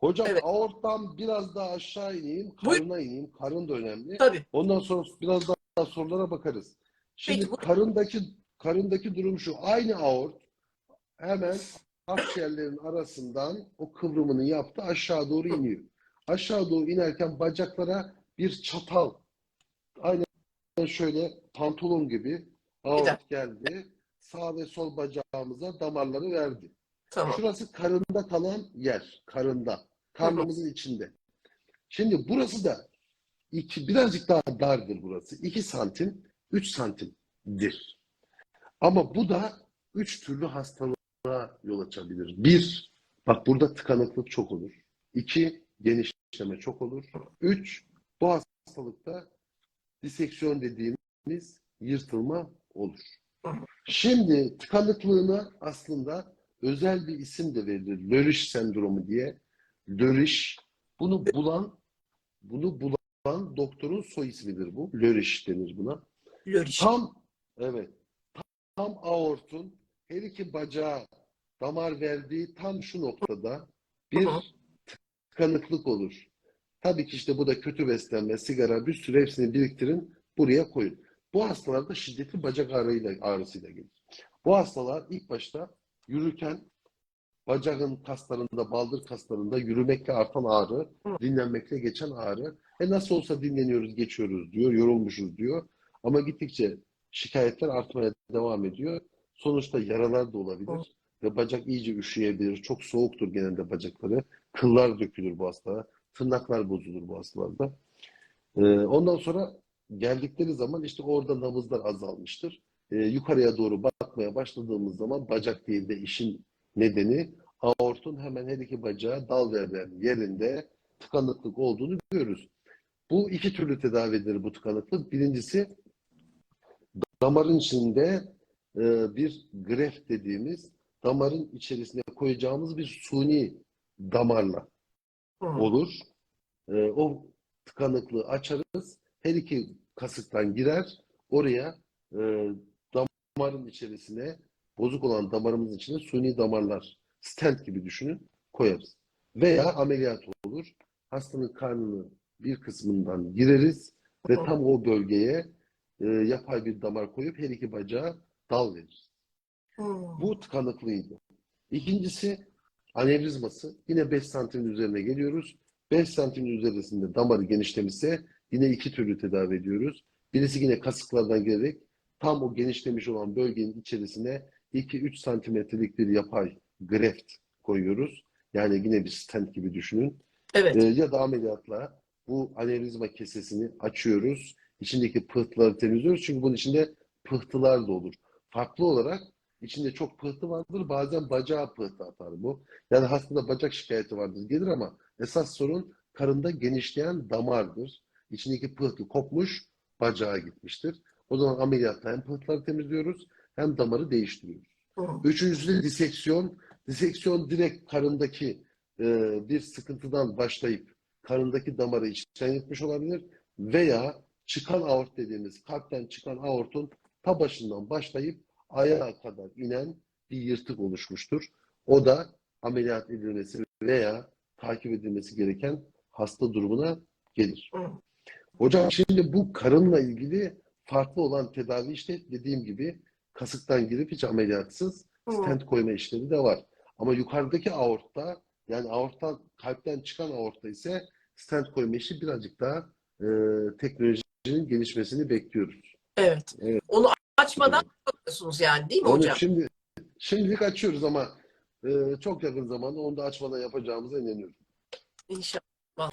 Hocam Evet. aorttan biraz daha aşağı ineyim, Buyur. karına ineyim. Karın da önemli. Tabii. Ondan sonra biraz daha sorulara bakarız. Şimdi Peki, karındaki karındaki durum şu. Aynı aort hemen akciğerlerin arasından o kıvrımını yaptı aşağı doğru iniyor. Aşağı doğru inerken bacaklara bir çatal aynen şöyle pantolon gibi aort geldi. Sağ ve sol bacağımıza damarları verdi. Tamam. Şurası karında kalan yer. Karında. Karnımızın içinde. Şimdi burası da iki, birazcık daha dardır burası. 2 santim, 3 santimdir. Ama bu da üç türlü hastalığa yol açabilir. Bir, bak burada tıkanıklık çok olur. İki, genişleme çok olur. Üç, bu hastalıkta diseksiyon dediğimiz yırtılma olur. Şimdi tıkanıklığına aslında özel bir isim de verilir. Lörüş sendromu diye. Lörüş. Bunu bulan bunu bulan doktorun soy ismidir bu. Lörüş denir buna. Lörüş. Tam evet. Tam aortun her iki bacağı damar verdiği tam şu noktada bir tıkanıklık olur. Tabii ki işte bu da kötü beslenme, sigara, bir sürü hepsini biriktirin, buraya koyun. Bu hastalarda şiddetli bacak ağrıyla, ağrısıyla gelir. Bu hastalar ilk başta yürürken bacağın kaslarında, baldır kaslarında yürümekle artan ağrı, dinlenmekle geçen ağrı. E nasıl olsa dinleniyoruz, geçiyoruz diyor, yorulmuşuz diyor. Ama gittikçe şikayetler artmaya devam ediyor. Sonuçta yaralar da olabilir ve bacak iyice üşüyebilir. Çok soğuktur genelde bacakları. Kıllar dökülür bu hastalara. Tırnaklar bozulur bu hastalarda. Ee, ondan sonra geldikleri zaman işte orada nabızlar azalmıştır. Ee, yukarıya doğru bakmaya başladığımız zaman bacak değil de işin nedeni aortun hemen her iki bacağı dal veren yerinde tıkanıklık olduğunu görürüz. Bu iki türlü tedavi edilir bu tıkanıklık. Birincisi damarın içinde e, bir greft dediğimiz damarın içerisine koyacağımız bir suni damarla Hı. olur. E, o tıkanıklığı açarız. Her iki kasıktan girer. Oraya e, damarın içerisine bozuk olan damarımızın içine suni damarlar stent gibi düşünün koyarız. Veya ameliyat olur. Hastanın karnını bir kısmından gireriz ve tam o bölgeye e, yapay bir damar koyup her iki bacağı dal veririz. Hı. Bu tıkanıklıydı. İkincisi anevrizması. Yine 5 santimin üzerine geliyoruz. 5 santimin üzerinde damarı genişlemişse yine iki türlü tedavi ediyoruz. Birisi yine kasıklardan gelerek tam o genişlemiş olan bölgenin içerisine 2-3 santimetrelik bir yapay greft koyuyoruz. Yani yine bir stent gibi düşünün. Evet. Ee, ya da ameliyatla bu anevrizma kesesini açıyoruz. İçindeki pıhtıları temizliyoruz. Çünkü bunun içinde pıhtılar da olur. Farklı olarak içinde çok pıhtı vardır. Bazen bacağı pıhtı atar bu. Yani hastada bacak şikayeti vardır gelir ama esas sorun karında genişleyen damardır. İçindeki pıhtı kopmuş, bacağa gitmiştir. O zaman ameliyatla hem pıhtıları temizliyoruz hem damarı değiştiriyoruz. Hı. Üçüncüsü de diseksiyon. Diseksiyon direkt karındaki e, bir sıkıntıdan başlayıp karındaki damarı içten yırtmış olabilir veya çıkan aort dediğimiz kalpten çıkan aortun ta başından başlayıp ayağa kadar inen bir yırtık oluşmuştur. O da ameliyat edilmesi veya takip edilmesi gereken hasta durumuna gelir. Hocam şimdi bu karınla ilgili farklı olan tedavi işte dediğim gibi kasıktan girip hiç ameliyatsız stent koyma işlemi de var. Ama yukarıdaki aortta yani aorttan kalpten çıkan aortta ise stent koyma işi birazcık daha e, teknolojinin gelişmesini bekliyoruz. Evet. Evet. Onu açmadan yapıyorsunuz yani değil mi Onu hocam? şimdi şimdilik açıyoruz ama e, çok yakın zamanda onu da açmadan yapacağımıza inanıyorum. İnşallah.